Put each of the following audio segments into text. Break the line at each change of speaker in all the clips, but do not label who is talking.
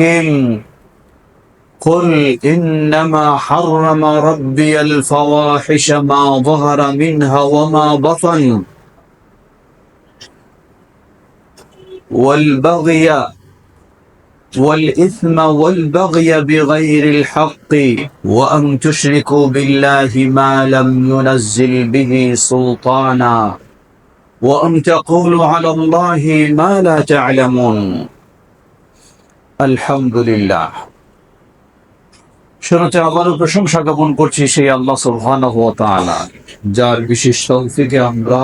حكيم قل إنما حرم ربي الفواحش ما ظهر منها وما بطن والبغي والإثم والبغي بغير الحق وأن تشركوا بالله ما لم ينزل به سلطانا وأن تقولوا على الله ما لا تعلمون আলহামদুলিল্লাহ। শুনেছে আবারও প্রশংসা জ্ঞাপন করছি সেই আল্লাহ সুলহান যার বিশেষ থেকে আমরা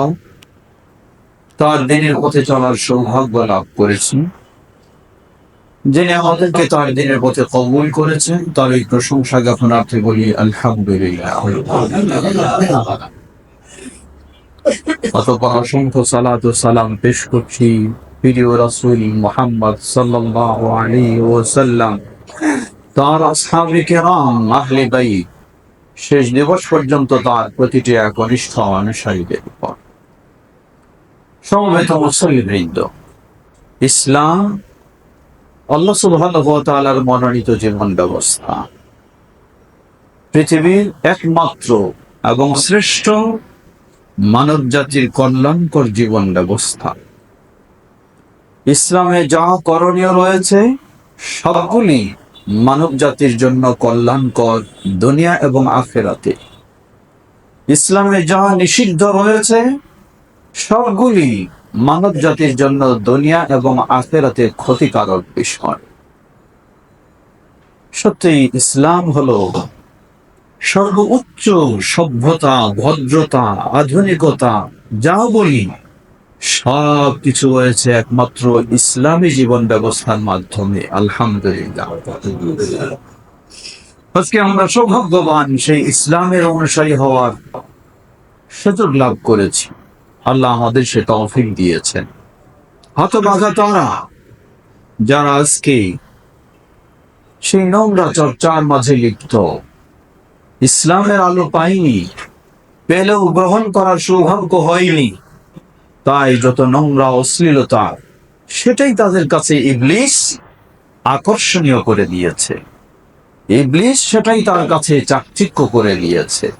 তার দিনের পথে চলার সৌভাগ্য লাভ করেছি। যিনি আমাদেরকে তার দিনের পথে কবল করেছেন, তার এই প্রশংসা জ্ঞাপনার্থে বলি আলহামদুলিল্লাহ। অত অসংখ্য সালাদ সালাম পেশ করছি। প্রিয় রাসূল মুহাম্মদ সাল্লাল্লাহু তার শেষ দিবস পর্যন্ত তার প্রতিটি একনিষ্ঠ অনুসারীদের উপর। সমবেত মুসলিমবৃন্দ ইসলাম, আল্লাহ সুবহানাহু মনোনীত জীবন ব্যবস্থা। পৃথিবীর একমাত্র এবং শ্রেষ্ঠ মানব জাতির কল্যাণকর জীবন ব্যবস্থা। ইসলামে যা করণীয় রয়েছে, সবগুলি মানব জাতির জন্য কল্যাণকর দুনিয়া এবং আখেরাতে। ইসলামে যা নিষিদ্ধ রয়েছে, সবগুলি মানব জাতির জন্য দুনিয়া এবং আখেরাতে ক্ষতিকারক বিষয়। সত্যি, ইসলাম হলো সর্বোচ্চ সভ্যতা, ভদ্রতা, আধুনিকতা, যা বলি সব কিছু হয়েছে একমাত্র ইসলামী জীবন ব্যবস্থার মাধ্যমে, আলহামদুলিল্লাহ। আজকে আমরা সৌভাগ্যবান সেই ইসলামের অনুসারী হওয়ার সুযোগ লাভ করেছি। আল্লাহ আমাদের সে তৌফিক দিয়েছেন। হতবাঘা তারা যারা আজকে সেই নোংরা চর্চার মাঝে লিপ্ত, ইসলামের আলো পাইনি পেলেও গ্রহণ করার সৌভাগ্য হয়নি। তাই যত নোংরা অশ্লীলতা সেটাই তাদের কাছে ইবলিস আকর্ষণীয় করে দিয়েছে। ইবলিস সেটাই তার কাছে চাকচিক্য করে দিয়েছে।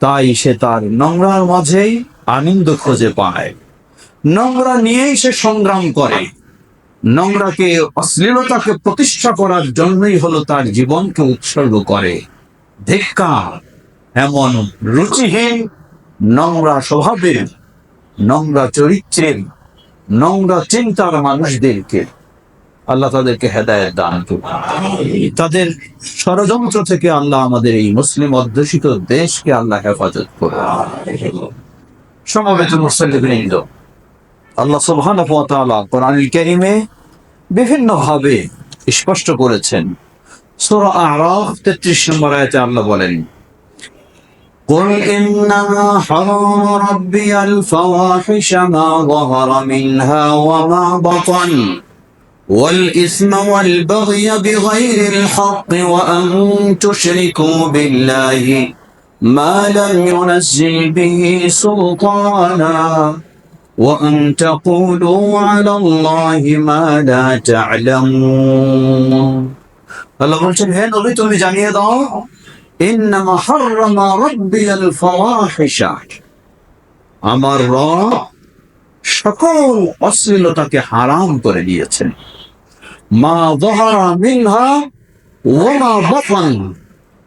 তাই সে তার নোংরার মাঝেই আনন্দ খুঁজে পায়। নোংরা নিয়েই সে সংগ্রাম করে। নোংরাকে, অশ্লীলতাকে প্রতিষ্ঠা করার জন্যই হলো তার জীবনকে উৎসর্গ করে। ধিক্কার, এমন রুচিহীন নোংরা স্বভাবের নোংরা চরিত্রের নোংরা চিন্তার মানুষদেরকে আল্লাহ তাদেরকে হেদায়ত দান করুন। তাদের ষড়যন্ত্র থেকে আল্লাহ আমাদের এই মুসলিম অধ্যুষিত দেশকে আল্লাহ হেফাজত করুন। সমবেত মুসলিমবৃন্দ আল্লাহ তাআলা কোরআনুল কারীমে বিভিন্ন ভাবে স্পষ্ট করেছেন। সোরা আরাফ 33 নম্বর আয়াতে আল্লাহ বলেন قل إنما حرم ربي الفواحش ما ظهر منها وما بطن والإثم والبغي بغير الحق وأن تشركوا بالله ما لم ينزل به سلطانا وأن تقولوا على الله ما لا تعلمون আল্লাহ বলছেন হে নবী তুমি জানিয়ে দাও ইন্নামা হাররামা রাব্বিয়াল ফাওয়াহিশা। আমার রব সকল অশ্লীলতাকে হারাম করে দিয়েছেন। মা দহারা মিনহা ওমা বাতান।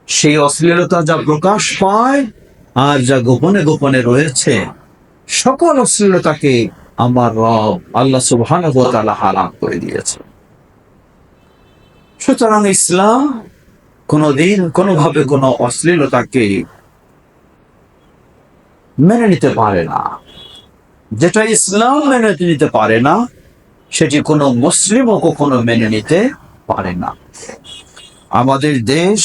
সেই অশ্লীলতা যা প্রকাশ পায় আর যা গোপনে গোপনে রয়েছে, সকল অশ্লীলতাকে আমার রব আল্লাহ সুবহানাহু ওয়া তাআলা হারাম করে দিয়েছে সুতরাং ইসলাম কোনোদিন কোনোভাবে কোনো অশ্লীলতাকে মেনে নিতে পারে না। যেটা ইসলাম মেনে নিতে পারে না, সেটি কোনো মুসলিমও কখনো মেনে নিতে পারে না। আমাদের দেশ,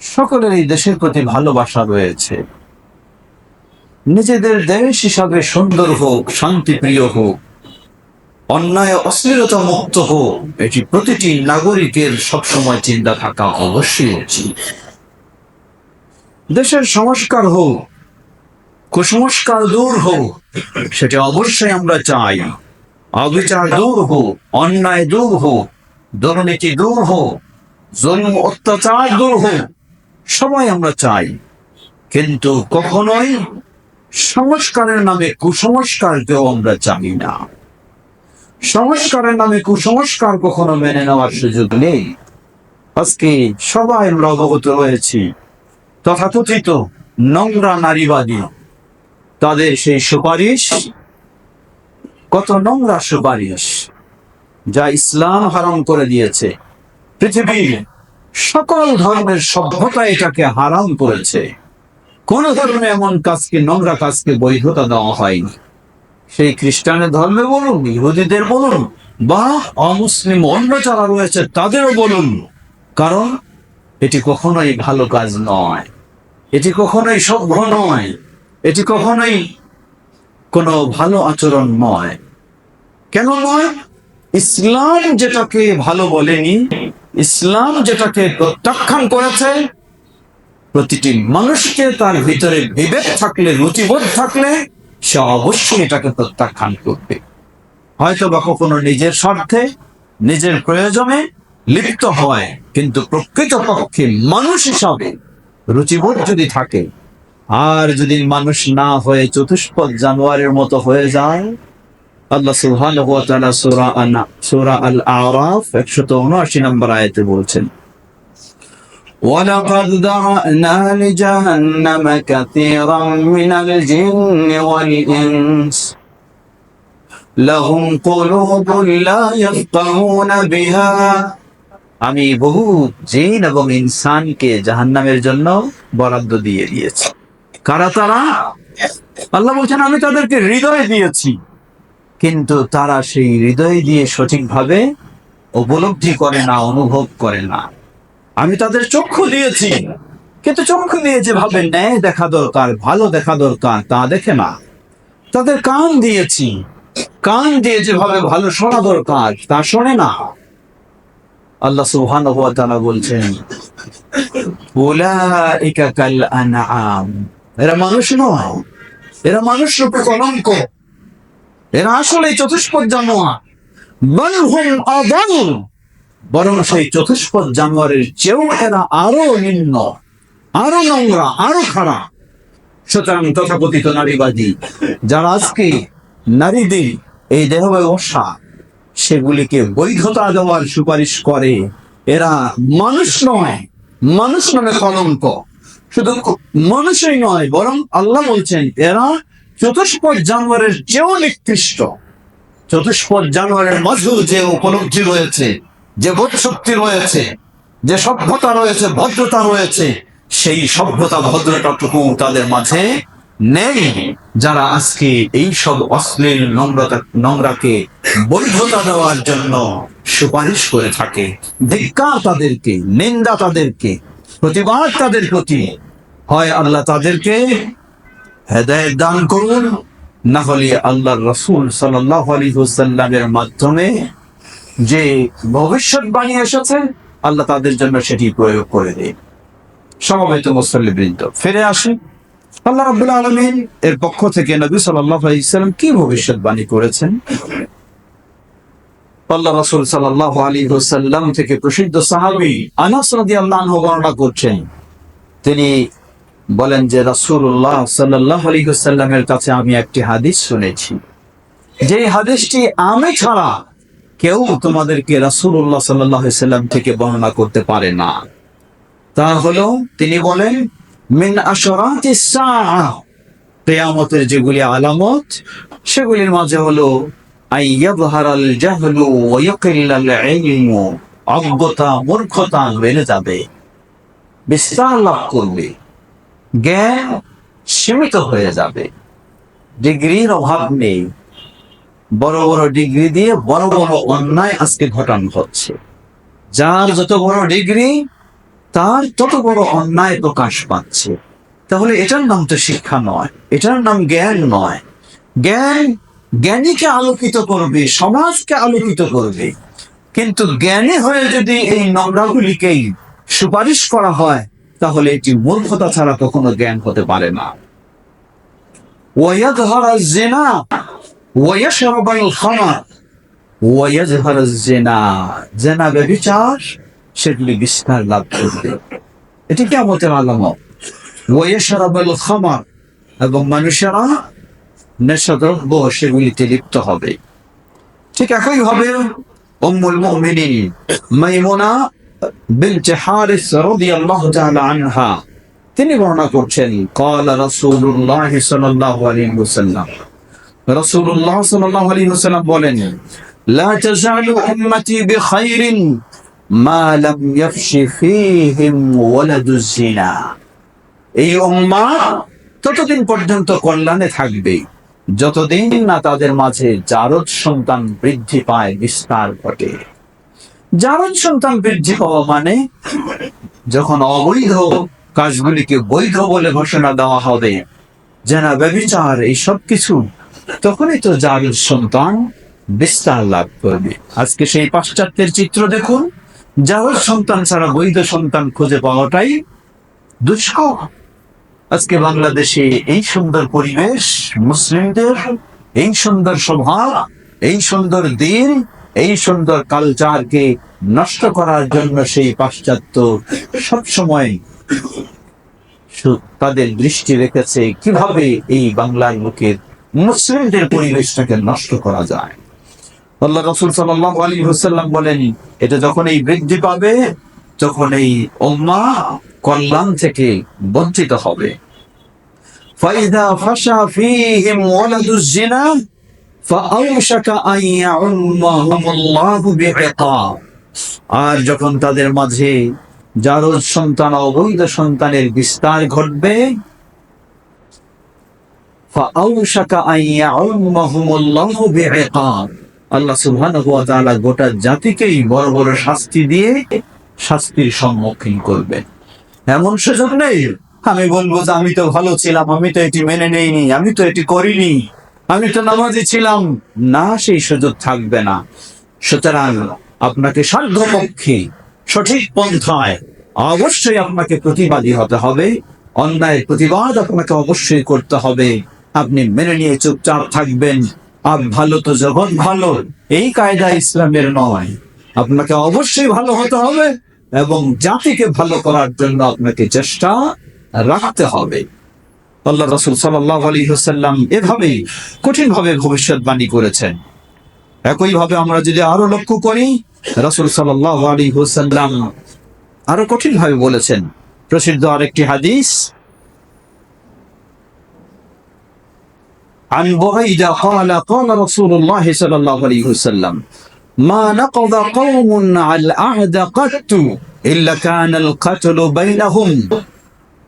সকলের এই দেশের প্রতি ভালোবাসা রয়েছে। নিজেদের দেশ হিসাবে সুন্দর হোক, শান্তিপ্রিয় হোক অন্যায় অশ্লীলতা মুক্ত হোক, এটি প্রতিটি নাগরিকের সবসময় চিন্তা থাকা অবশ্যই উচিত। দেশের সংস্কার হোক, কুসংস্কার দূর হোক, সেটা অবশ্যই আমরা চাই। অবিচার দূর হোক, অন্যায় দূর হোক, দুর্নীতি দূর হোক, জুলুম, অত্যাচার দূর হোক, সবাই আমরা চাই। কিন্তু কখনোই সংস্কারের নামে কুসংস্কার কেউ আমরা চাই না। সংস্কারের নামে কুসংস্কার কখনো মেনে নেওয়ার সুযোগ নেই। আজকে সবাই আমরা অবগত রয়েছি তথাকথিত নোংরা নারীবাদী, তাদের সেই সুপারিশ, কত নোংরা সুপারিশ যা ইসলাম হারাম করে দিয়েছে। পৃথিবীর সকল ধর্মের সভ্যতা এটাকে হারাম করেছে। কোন ধর্মে এমন কাজকে, নোংরা কাজকে বৈধতা দেওয়া হয়নি। সেই খ্রিস্টানের ধর্মে বলুন, ইহুদিদের বলুন, বা অমুসলিম অন্য যারা রয়েছে তাদেরও বলুন। কারণ এটি কখনোই ভালো কাজ নয়। এটি কখনোই সভ্য নয়। এটি কখনোই কোনো ভালো আচরণ নয়। কেন নয়? ইসলাম যেটাকে ভালো বলেনি, ইসলাম যেটাকে প্রত্যাখ্যান করেছে, প্রতিটি মানুষকে তার ভিতরে বিবেক থাকলে, রুচিবোধ থাকলে সে অবশ্যই এটাকে প্রত্যাখ্যান করবে। হয়তো বা কখনো নিজের স্বার্থে, নিজের প্রয়োজনে লিপ্ত হয়, কিন্তু প্রকৃতপক্ষে মানুষ হিসাবে রুচিবোধ যদি থাকে, আর যদি মানুষ না হয়ে চতুষ্পদ জানোয়ারের মতো হয়ে যায়, আল্লাহ তাআলা সূরা আনা সূরা আল আরাফ 179 নম্বর আয়তে বলছেন ولقد ذرأنا لجهنم كثيرا من الجن والإنس لهم قلوب لا يفقهون بها আমি বহু জিন এবং ইনসানকে জাহান্নামের জন্য বরাদ্দ দিয়ে দিয়েছি কারা তারা আল্লাহ বলছেন আমি তাদেরকে হৃদয় দিয়েছি কিন্তু তারা সেই হৃদয় দিয়ে সঠিকভাবে উপলব্ধি করে না অনুভব করে না আমি তাদের চক্ষু দিয়েছি। কিন্তু চক্ষু দিয়ে যেভাবে ন্যায় দেখা দরকার, ভালো দেখা দরকার, তা দেখে না। তাদের কান দিয়েছি। কান দিয়ে যেভাবে ভালো শোনা দরকার, তা শোনে না। আল্লাহ তাআলা বলছেন এরা মানুষ নয়। এরা মানুষ রূপে কলঙ্ক। এরা আসলে চতুষ্পদ জানোয়ার। বল হুম বরং সেই চতুষ্পদ জানোয়ারের চেয়েও এরা আরও নিম্ন, আরও নোংরা, আরও খারাপ। সুতরাং তথাকথিত নারীবাদী, যারা আজকে নারীদের এই দেহ ব্যবসা, সেগুলিকে বৈধতা দেওয়ার সুপারিশ করে, এরা মানুষ নয়, মানুষ নামে কলঙ্ক। শুধু মানুষই নয়, বরং আল্লাহ বলছেন, এরা চতুষ্পদ জানোয়ারের চেয়েও নিকৃষ্ট। চতুষ্পদ জানোয়ারের মাঝেও যে উপলব্ধি রয়েছে যে বোধ শক্তি রয়েছে, যে সভ্যতা রয়েছে, ভদ্রতা রয়েছে, সেই সভ্যতা, ভদ্রতাটুকু তাদের মাঝে নেই। যারা আজকে এই সব অশ্লীল নম্রতা নোংরাকে বৈধতা দেওয়ার জন্য সুপারিশ করে থাকে, ধিক্কার তাদেরকে, নিন্দা তাদেরকে, প্রতিবাদ তাদের প্রতি, হয় আল্লাহ তাদেরকে হেদায়ত দান করুন। না হলে আল্লাহর রসুল সাল্লাহ আলী হুসাল্লামের মাধ্যমে যে ভবিষ্যৎবাণী এসেছে, আল্লাহ তাদের জন্য সেটি প্রয়োগ করে দেয় সমবেত মুসল্লিবৃন্দ ফিরে আসি আল্লাহ রাব্বুল আলামিন এর পক্ষ থেকে নবী সাল্লাল্লাহু আলাইহি সাল্লাম কি ভবিষ্যৎবাণী করেছেন? আল্লাহ রাসূল সাল্লাল্লাহু আলাইহি ওয়াসাল্লাম থেকে প্রসিদ্ধ সাহাবী আনাস রাদিয়াল্লাহু আনহু বর্ণনা করছেন। তিনি বলেন যে, রাসূলুল্লাহ সাল্লাল্লাহু আলাইহি ওয়াসাল্লামের কাছে আমি একটি হাদিস শুনেছি। যে হাদিসটি আমি ছাড়া কেউ তোমাদেরকে আলাইহি সাল্লাম থেকে বর্ণনা করতে পারে না। তা হলো, তিনি বলেন, মিন কিয়ামতের যেগুলি আলামত, সেগুলির মাঝে হলো অজ্ঞতা, মূর্খতা বেড়ে যাবে, বিস্তার লাভ করবে, জ্ঞান সীমিত হয়ে যাবে, ডিগ্রির অভাব নেই। বড় বড় ডিগ্রি দিয়ে বড় বড় অন্যায় আজকে ঘটানো হচ্ছে। যার যত বড় ডিগ্রি, তার তত বড় অন্যায় প্রকাশ পাচ্ছে। তাহলে এটার নাম তো শিক্ষা নয়, এটার নাম জ্ঞান নয়। জ্ঞান জ্ঞানীকে আলোকিত করবে, সমাজকে আলোকিত করবে। কিন্তু জ্ঞানী হয়ে যদি এই নোংরাগুলিকেই সুপারিশ করা হয়, তাহলে এটি মূর্খতা ছাড়া কখনো জ্ঞান হতে পারে না। ওয়াইয়াদহারা জিনা ওয়াইয়াশরাবাল খামার ওয়াজহার জেনা জেনা ব্যবিচার সেগুলি বিস্তার লাভ করবে এটি কেমতের আলামত ওয়াশরাবাল খামার এবং মানুষেরা নেশাদ্রব্য সেগুলিতে লিপ্ত হবে ঠিক একইভাবে উম্মুল মুমিনিন মাইমুনা বিনতে হারিস রাদিয়াল্লাহু তাআলা আনহা তিনি বর্ণনা করছেন قال رسول الله صلى الله عليه وسلم রসুল্লাহ সাল্লাহ আলী হোসালাম বলেন, লা তাজালু উম্মতি বিখাইরিন মা লাম ইয়াফশি ফীহিম এই ততদিন পর্যন্ত কল্যাণে থাকবে যতদিন না তাদের মাঝে জারদ সন্তান বৃদ্ধি পায় বিস্তার ঘটে জারদ সন্তান বৃদ্ধি পাওয়া মানে যখন অবৈধ কাজগুলিকে বৈধ বলে ঘোষণা দেওয়া হবে যেন ব্যবিচার এই সব কিছু তখনই তো জারদ সন্তান বিস্তার লাভ করবে। আজকে সেই পাশ্চাত্যের চিত্র দেখুন জারদ সন্তান ছাড়া বৈধ সন্তান খুঁজে পাওয়াটাই দুষ্কর। আজকে বাংলাদেশে এই সুন্দর পরিবেশ, মুসলিমদের, এই সুন্দর স্বভাব এই সুন্দর দিন, এই সুন্দর কালচারকে নষ্ট করার জন্য সেই পাশ্চাত্য সবসময় তাদের দৃষ্টি রেখেছে কীভাবে এই বাংলার লোকের মুসলিমদের পরিবেশটাকে নষ্ট করা যায়। আল্লাহ রসুল সাল্লাহ আলী হুসাল্লাম বলেন, এটা যখন এই বৃদ্ধি পাবে, তখন এই অম্মা কল্যাণ থেকে বঞ্চিত হবে। আর যখন তাদের মাঝে যার সন্তান অবৈধ সন্তানের বিস্তার ঘটবে আল্লাহ তাআলা গোটা জাতিকেই বড় বড় শাস্তি দিয়ে শাস্তির সম্মুখীন করবেন। এমন সুযোগ নেই। আমি বলব যে আমি তো ভালো ছিলাম, আমি তো এটি মেনে নেইনি, আমি তো এটি করিনি, আমি তো নামাজি ছিলাম। না, সেই সুযোগ থাকবে না। সুতরাং আপনাকে সাধ্যপক্ষে সঠিক পন্থায় অবশ্যই আপনাকে প্রতিবাদী হতে হবে। অন্যায়ের প্রতিবাদ আপনাকে অবশ্যই করতে হবে। আপনি মেনে নিয়ে চুপচাপ থাকবেন। আর ভালো তো জগৎ ভালো, এই কায়দা ইসলামের নয়। আপনাকে অবশ্যই ভালো হতে হবে এবং জাতিকে ভালো করার জন্য আপনাকে চেষ্টা রাখতে হবে। আল্লাহ রসুল সাল্লাহ আলী হুসাল্লাম এভাবেই কঠিনভাবে ভবিষ্যৎবাণী করেছেন। একইভাবে আমরা যদি আরও লক্ষ্য করি, রসুল সাল্লাহ আলী হুসাল্লাম আরও কঠিনভাবে বলেছেন। প্রসিদ্ধ আরেকটি হাদিস عن بريدة قال قال رسول الله صلى الله عليه وسلم ما نقض قوم على العهد قط إلا كان القتل بينهم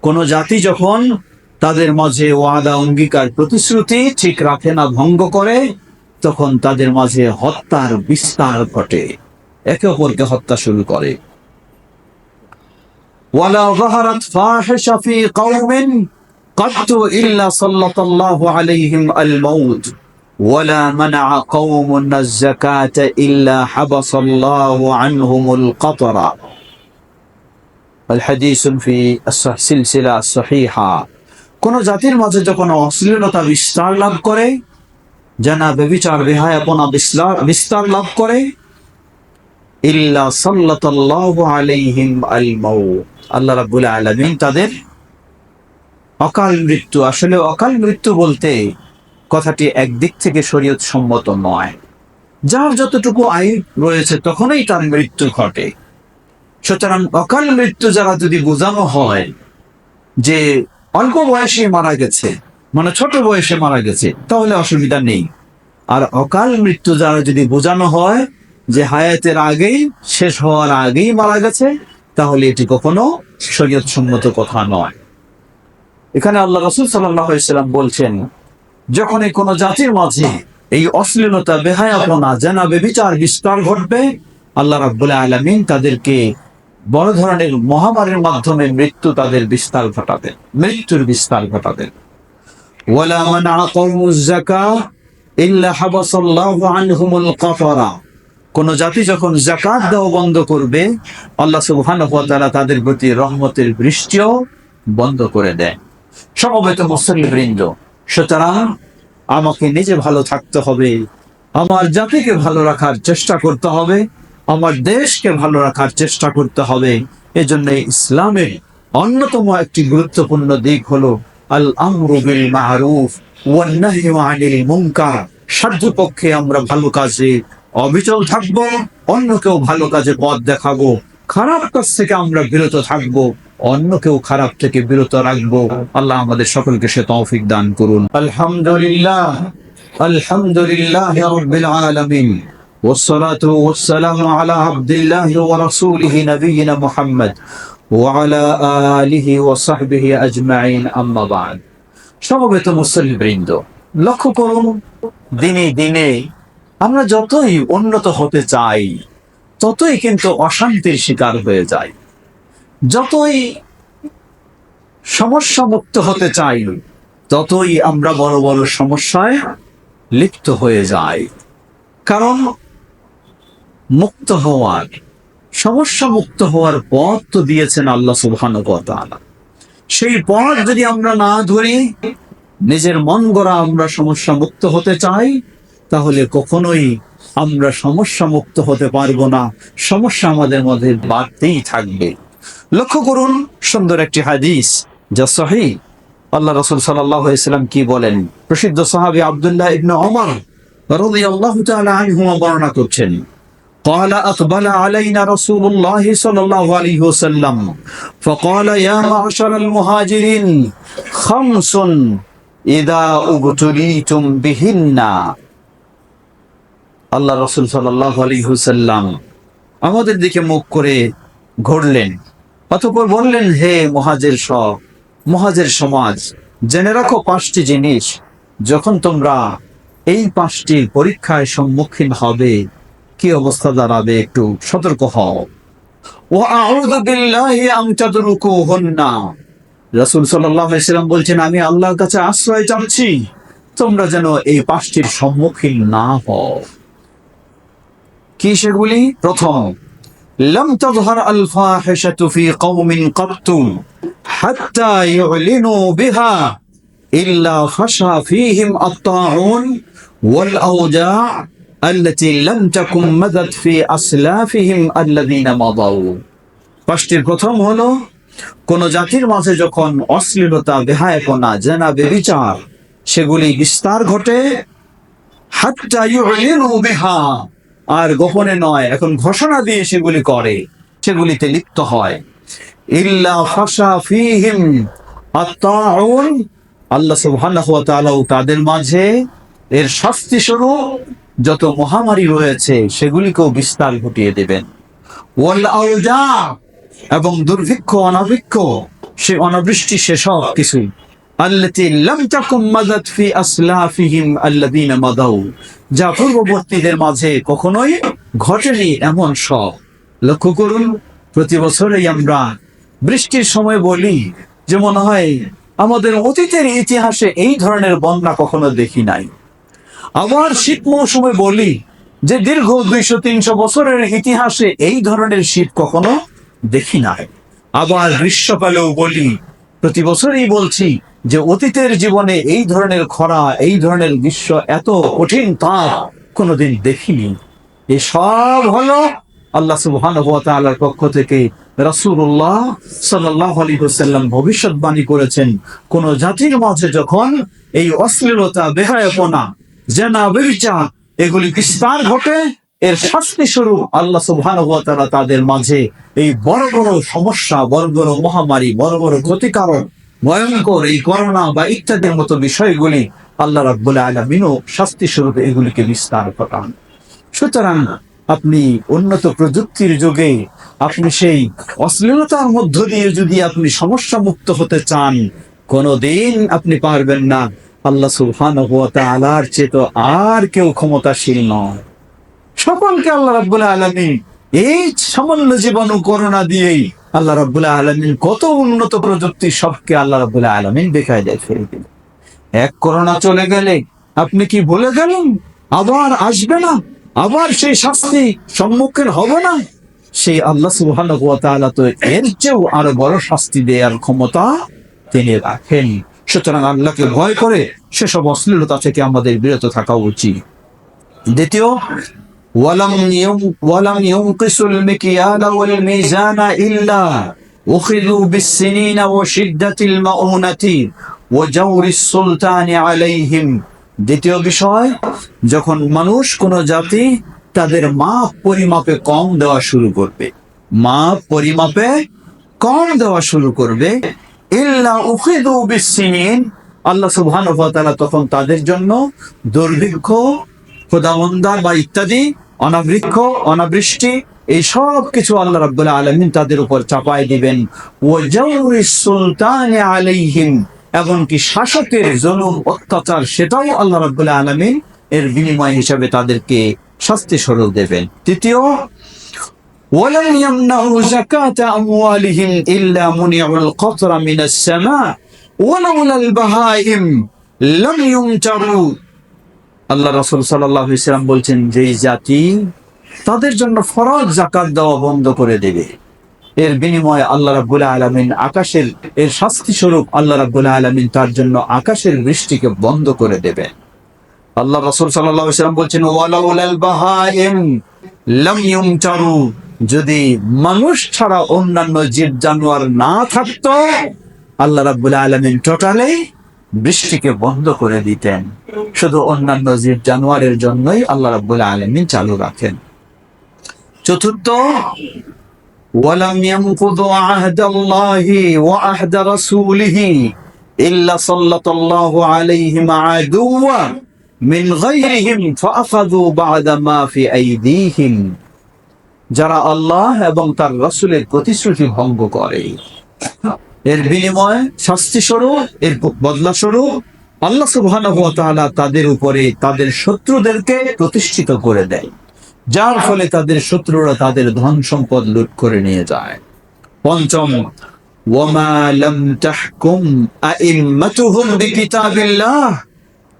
কোন জাতি যখন তাদের মাঝে ওয়াদা অঙ্গীকার প্রতিশ্রুতি ঠিক রাখে না ভঙ্গ করে তখন তাদের মাঝে হত্যার বিস্তার ঘটে একে অপরকে হত্যা শুরু করে ওয়ালা ظهرت فاحشة في قوم قط إلا سلط الله عليهم الموت ولا منع قوم الزكاة إلا حبس الله عنهم القطر الحديث في السلسلة الصحيحة কোন জাতির মাঝে যখন অশ্লীলতা বিস্তার লাভ করে জানা বেবিচার বেহায়াপনা বিস্তার বিস্তার লাভ করে ইল্লা সাল্লাতাল্লাহু আলাইহিম আল মাউত আল্লাহ রাব্বুল আলামিন তাদের অকাল মৃত্যু। আসলে অকাল মৃত্যু বলতে কথাটি একদিক থেকে শরীয়ত সম্মত নয়। যার যতটুকু আয়ু রয়েছে তখনই তার মৃত্যু ঘটে। সুতরাং অকাল মৃত্যু যারা যদি বোঝানো হয় যে অল্প বয়সে মারা গেছে মানে ছোট বয়সে মারা গেছে, তাহলে অসুবিধা নেই। আর অকাল মৃত্যু যারা যদি বোঝানো হয় যে হায়াতের আগেই, শেষ হওয়ার আগেই মারা গেছে, তাহলে এটি কখনো শরীয়ত সম্মত কথা নয়। এখানে আল্লাহ রসুল সাল্লাম বলছেন যখন এই কোনো জাতির মাঝে এই অশ্লীলতা, বেহায়াপনা, জানা, বেবিচার, বিস্তার ঘটবে, আল্লাহ রাব্বুল আলামিন তাদেরকে বড় ধরনের মহামারীর মাধ্যমে মৃত্যু তাদের বিস্তার ঘটাবেন মৃত্যুর বিস্তার ঘটাবেন কোন জাতি যখন জাকাত দেওয়া বন্ধ করবে, আল্লাহ সুবহানাহু ওয়া তাদের প্রতি রহমতের বৃষ্টিও বন্ধ করে দেয়। সমবেত মুসলিম বৃন্দ, সুতরাং আমাকে নিজে ভালো থাকতে হবে, আমার জাতিকে ভালো রাখার চেষ্টা করতে হবে, আমার দেশকে ভালো রাখার চেষ্টা করতে হবে। এজন্য ইসলামের অন্যতম একটি গুরুত্বপূর্ণ দিক হলো আল আমরু বিল মারুফ ওয়ান নাহয়ু আনিল মুনকার। সাধ্য পক্ষে আমরা ভালো কাজে অবিচল থাকব, অন্যকেও ভালো কাজে পথ দেখাবো, খারাপ কাজ থেকে আমরা বিরত থাকব। অন্যকেও খারাপ থেকে বিরত রাখবো আল্লাহ আমাদের সকলকে সে তৌফিক দান করুন আলহামদুলিল্লাহ আলহামদুলিল্লাহ রাব্বিল আলামিন والصلاة والسلام على عبد الله ورسوله نبينا محمد وعلى آله وصحبه أجمعين أما بعد সমবেত মুসলিম বৃন্দ লক্ষ্য করুন দিনে দিনে আমরা যতই উন্নত হতে চাই ততই কিন্তু অশান্তির শিকার হয়ে যায় যতই সমস্যা মুক্ত হতে চাই, ততই আমরা বড় বড় সমস্যায় লিপ্ত হয়ে যাই। কারণ মুক্ত হওয়ার সমস্যা মুক্ত হওয়ার পথ তো দিয়েছেন আল্লাহ সুবহান সেই পথ যদি আমরা না ধরি, নিজের মন গড়া আমরা সমস্যা মুক্ত হতে চাই, তাহলে কখনোই আমরা সমস্যা মুক্ত হতে পারব না। সমস্যা আমাদের মধ্যে বাড়তেই থাকবে। লক্ষ্য করুন সুন্দর একটি হাদিস যা সহি আল্লাহ রসুল সাল্লাম কি বলেন প্রসিদ্ধ সাহাবি আবদুল্লাহ ইবনে ওমর রাদিয়াল্লাহু তাআলা আনহুমা বর্ণনা করছেন قال أقبل علينا رسول الله صلى الله عليه وسلم فقال يا معشر المهاجرين خمس إذا ابتليتم بهن আল্লাহ রসুল সাল্লাহ আলিহুসাল্লাম আমাদের দিকে মুখ করে ঘুরলেন অতপর বললেন, হে মহাজের সব, মহাজের সমাজ, জেনে রাখো পাঁচটি জিনিস। যখন তোমরা এই পাঁচটি পরীক্ষায় সম্মুখীন হবে, কি অবস্থা দাঁড়াবে একটু সতর্ক হও। ও রাসূল সাল্লাম বলছেন, আমি আল্লাহর কাছে আশ্রয় চাচ্ছি, তোমরা যেন এই পাঁচটির সম্মুখীন না হও। কি সেগুলি? প্রথম لم تظهر الفاحشة في قوم قط حتى يعلنوا بها إلا فشى فيهم الطاعون والأوجاع التي لم تكن مدت في أسلافهم الذين مضوا পাঁচটির প্রথম হলো কোন জাতির মাঝে যখন অশ্লীলতা বেহায়পনা জেনা বেবিচার সেগুলি বিস্তার ঘটে হাত্তা ইউলিনু বিহা আর গোপনে নয়, এখন ঘোষণা দিয়ে সেগুলি করে, সেগুলিতে লিপ্ত হয়। আল্লাহ সুবহানাহু তাদের মাঝে এর শাস্তি স্বরূপ যত মহামারী রয়েছে, সেগুলিকেও বিস্তার ঘটিয়ে দেবেন। এবং দুর্ভিক্ষ, অনাভিক্ষ, সে অনাবৃষ্টি সেসব কিছু আল্লাতি লাম তাকুম মাদাত ফি আসলাফিহিম আল্লাযীনা মাদাউ। যা পূর্ববর্তীদের মাঝে কখনোই ঘটেনি এমন সব। লক্ষ্য করুন, প্রতি বছরেই আমরা বৃষ্টির সময় বলি যে মনে হয় আমাদের অতীতের ইতিহাসে এই ধরনের বন্যা কখনো দেখি নাই। আবার শীত মৌসুমে বলি যে দীর্ঘ দুইশো, তিনশো বছরের ইতিহাসে এই ধরনের শীত কখনো দেখি নাই। আবার গ্রীষ্মকালেও বলি, প্রতি বছরই বলছি যে অতীতের জীবনে এই ধরনের খরা, এই ধরনের গ্রীষ্ম এত কঠিন তাপ কোনোদিন দেখিনি। এ সব হলো আল্লাহ সুবহানাহু ওয়া তাআলার পক্ষ থেকে রাসূলুল্লাহ সাল্লাল্লাহু আলাইহি ওয়াসাল্লাম ভবিষ্যৎবাণী করেছেন। কোন জাতির মাঝে যখন এই অশ্লীলতা, বেহায়াপনা জেনা ব্যভিচার এগুলি বিস্তার ঘটে, এর শাস্তি স্বরূপ আল্লাহ সুবহানাহু ওয়া তাআলা তাদের মাঝে এই বড় বড় সমস্যা, বড় বড় মহামারী, বড় বড় ক্ষতিকারক ভয়ঙ্কর এই করোনা বা ইত্যাদির মতো বিষয়গুলি আল্লাহ রাব্বুল আলামিনও শাস্তি স্বরূপ এগুলিকে বিস্তার ঘটান। সুতরাং আপনি উন্নত প্রযুক্তির যুগে আপনি সেই অশ্লীলতার মধ্য দিয়ে যদি আপনি সমস্যা মুক্ত হতে চান, কোনোদিন আপনি পারবেন না। আল্লাহ সুলফান ওয়া তাআলার চেয়ে তো আর কেউ ক্ষমতাশীল নয়। সকলকে আল্লাহ রাব্বুল আলামিন এই সামান্য জীবাণু করোনা দিয়েই আল্লাহ রাব্বুল আলামিন কত উন্নত প্রযুক্তি সবকে আল্লাহ রাব্বুল আলামিন দেখায় দেয় ফেলে দিল। এক করোনা চলে গেলে আপনি কি ভুলে গেলেন? আবার আসবে না? আবার সেই শাস্তি সম্মুখীন হবে না? সেই আল্লাহ তাআলা তো এর চেয়েও আরও বড় শাস্তি দেওয়ার ক্ষমতা তিনি রাখেন। সুতরাং আল্লাহকে ভয় করে সেসব অশ্লীলতা থেকে আমাদের বিরত থাকা উচিত। দ্বিতীয় মিকিয়াল ওয়াল মিজানা ইল্লা উখিযু বিসসিনিনা ওয়া শিদ্দাতিল মাউনাতি ওয়া জাওরিস সুলতানি আলাইহিম। দ্বিতীয় বিষয়, যখন মানুষ কোন জাতি তাদের মাপ পরিমাপে কম দেওয়া শুরু করবে। মাপ পরিমাপে কম দেওয়া শুরু করবে। ইল্লা উখিযু বিসসিনিন, আল্লাহ সুবহানাহু ওয়া তখন তাদের জন্য দুর্ভিক্ষ খোদামন্দা বা ইত্যাদি অনাবৃক্ষ অনাবৃষ্টি এই সব কিছু আল্লাহ রাব্বুল আলামিন তাদের উপর চাপায় দিবেন ও জাউরিস সুলতানে আলাইহিম এমনকি শাসকের জুলুম অত্যাচার সেটাও আল্লাহ রাব্বুল আলামিন এর বিনিময় হিসাবে তাদেরকে শাস্তি স্বরূপ দেবেন তৃতীয় ولم يمنعوا زكاة أموالهم إلا منعوا القطر من السماء ولولا البهائم لم يمتروا আল্লাহ রসুল সাল্লাহ ইসলাম বলছেন যে জাতি তাদের জন্য ফরজ জাকাত দেওয়া বন্ধ করে দেবে। এর বিনিময়ে আল্লাহ রাব্বুল আলামিন আকাশের, এর শাস্তি স্বরূপ আল্লাহ রাব্বুল আলামিন তার জন্য আকাশের বৃষ্টিকে বন্ধ করে দেবে। আল্লাহ রাসূল সাল্লাম বলছেন যদি মানুষ ছাড়া অন্যান্য জীব জানোয়ার না থাকতো, আল্লাহ রাব্বুল আলামিন টোটালি বৃষ্টিকে বন্ধ করে দিতেন শুধু অন্যান্য জীব জানোয়ারের জন্যই আল্লাহ রাব্বুল আলামিন চালু রাখেন চতুর্থ ولم ينقضوا عهد الله وعهد رسوله إلا سلط الله عليهم عدوا من غيرهم فأخذوا بعد ما في أيديهم যারা আল্লাহ এবং তার রসুলের প্রতিশ্রুতি ভঙ্গ করে এর বিনিময়ে শাস্তি স্বরূপ, এর বদলা স্বরূপ আল্লাহ তাআলা তাদের উপরে তাদের শত্রুদেরকে প্রতিষ্ঠিত করে দেয়। যার ফলে তাদের শত্রুরা তাদের ধন সম্পদ লুট করে নিয়ে যায়। পঞ্চম, ওয়ামা লাম তাহকুম আইম্মাতুহুম বিকিতাবিল্লাহ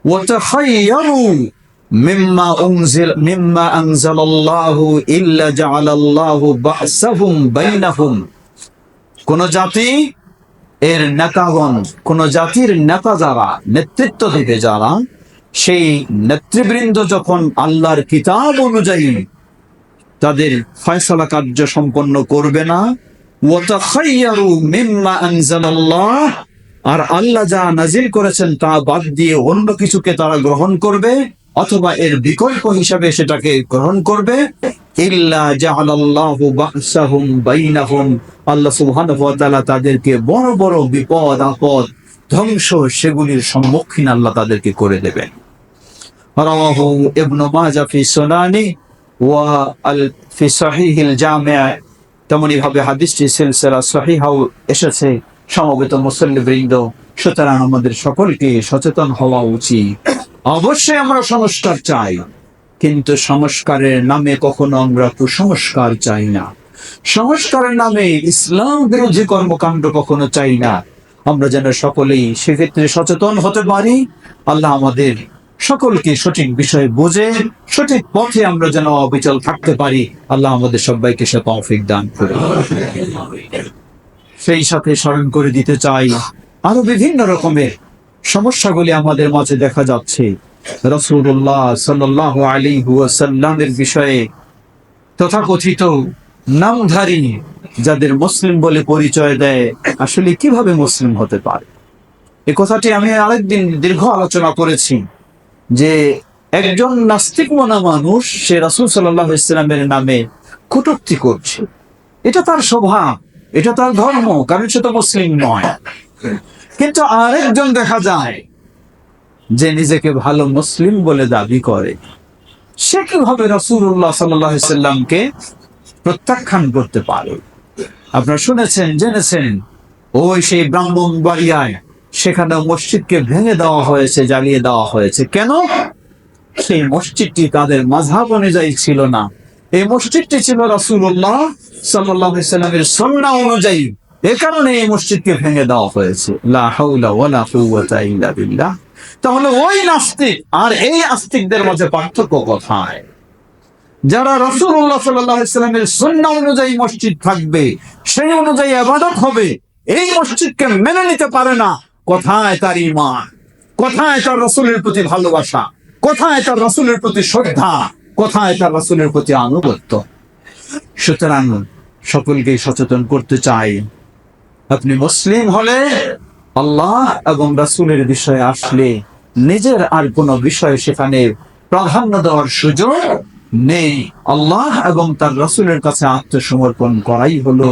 ওয়া তাখায়্যারু মিম্মা উনজিল, মিম্মা আনজালাল্লাহু ইল্লা জাআলাল্লাহু বা'সাহুম বাইনাহুম। কোন জাতি এর নেতাগণ, কোন জাতির নেতা যারা, নেতৃত্ব দিবে যারা, সেই নেতৃবৃন্দ যখন আল্লাহর কিতাব অনুযায়ী তাদের ফয়সলা কার্য সম্পন্ন করবে না আর আল্লাহ যা নাজির করেছেন তা বাদ দিয়ে অন্য কিছুকে তারা গ্রহণ করবে অথবা এর বিকল্প হিসাবে সেটাকে গ্রহণ করবে। আল্লাহ সুবহানাহু ওয়া তাআলা তাদেরকে বড় বড় বিপদ, আপদ, ধ্বংস সেগুলির সম্মুখীন আল্লাহ তাদেরকে করে দেবেন। রাওয়াহু ইবনু মাজাহ ফি সুনানি ওয়া আল, ফি সহিহিল তেমনি ভাবে হাদিসটি সিলসিলা সহিহাও এসেছে। সমবেত মুসল্লিবৃন্দ সুতরাং আমাদের সকলকে সচেতন হওয়া উচিত। অবশ্যই আমরা সংস্কার চাই, কিন্তু সংস্কারের নামে কখনো আমরা কুসংস্কার চাই না। সংস্কারের নামে ইসলাম বিরোধী কর্মকাণ্ড কখনো চাই না। আমরা যেন সকলেই সেক্ষেত্রে সচেতন হতে পারি। আল্লাহ আমাদের সকলকে সঠিক বিষয় বুঝে, সঠিক পথে আমরা যেন অবিচল থাকতে পারি। আল্লাহ আমাদের সবাইকে সে তৌফিক দান করে সেই সাথে স্মরণ করে দিতে চাই আরও বিভিন্ন রকমের সমস্যাগুলি আমাদের মাঝে দেখা যাচ্ছে। রসুল্লাহ সাল্লাহ আলী সাল্লামের বিষয়ে তথাকথিত নামধারী যাদের মুসলিম বলে পরিচয় দেয়, আসলে কীভাবে মুসলিম হতে পারে? এ কথাটি আমি আরেকদিন দীর্ঘ আলোচনা করেছি যে একজন নাস্তিক মনা মানুষ, সে রাসুল সাল্লাহ ইসলামের নামে কটূক্তি করছে। এটা তার স্বভাব, এটা তার ধর্ম, কারণ সে তো মুসলিম নয়। কিন্তু আরেকজন দেখা যায় যে নিজেকে ভালো মুসলিম বলে দাবি করে। সে কীভাবে রাসুল্লাহ সাল্লামকে প্রত্যাখ্যান করতে পারে? আপনারা শুনেছেন, জেনেছেন, ওই সেই ব্রাহ্মণ বাড়িয়ায় সেখানে মসজিদকে ভেঙে দেওয়া হয়েছে, জ্বালিয়ে দেওয়া হয়েছে। কেন? সেই মসজিদটি তাদের মাঝাব অনুযায়ী ছিল না। এই মসজিদটি ছিল রাসুল্লাহ সাল্লামের সন্না অনুযায়ী। এ কারণে এই মসজিদকে ভেঙে দেওয়া হয়েছে। তাহলে ওই নাস্তিক আর এই আস্তিকদের মাঝে পার্থক্য কোথায়? যারা রসুল্লাহ সাল্লামের সন্না অনুযায়ী মসজিদ থাকবে, সেই অনুযায়ী আবাদত হবে, এই মসজিদকে মেনে নিতে পারে না। কোথায় তার ইমান কোথায় তার রসুলের প্রতি ভালোবাসা? কোথায় তার রাসূলের প্রতি শ্রদ্ধা? কোথায় তার রাসূলের প্রতি আনুগত্য? সুতরাং সকলকে সচেতন করতে চাই। আপনি মুসলিম হলে আল্লাহ এবং রাসূলের বিষয়ে আসলে নিজের আর কোনো বিষয়ে সেখানে প্রাধান্য দেওয়ার সুযোগ নেই। আল্লাহ এবং তার রাসূলের কাছে আত্মসমর্পণ করাই হলো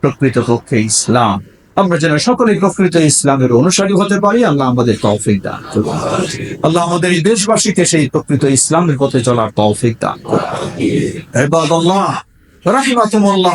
প্রকৃত প্রকৃতপক্ষে ইসলাম। আমরা যেন সকলে প্রকৃত ইসলামের অনুসারী হতে পারি, আল্লাহ আমাদের তৌফিক দান আল্লাহ আমাদের এই দেশবাসীকে সেই প্রকৃত ইসলামের পথে চলার তৌফিক দান করুন। ইবাদাল্লাহ রাহিমাকুমুল্লাহ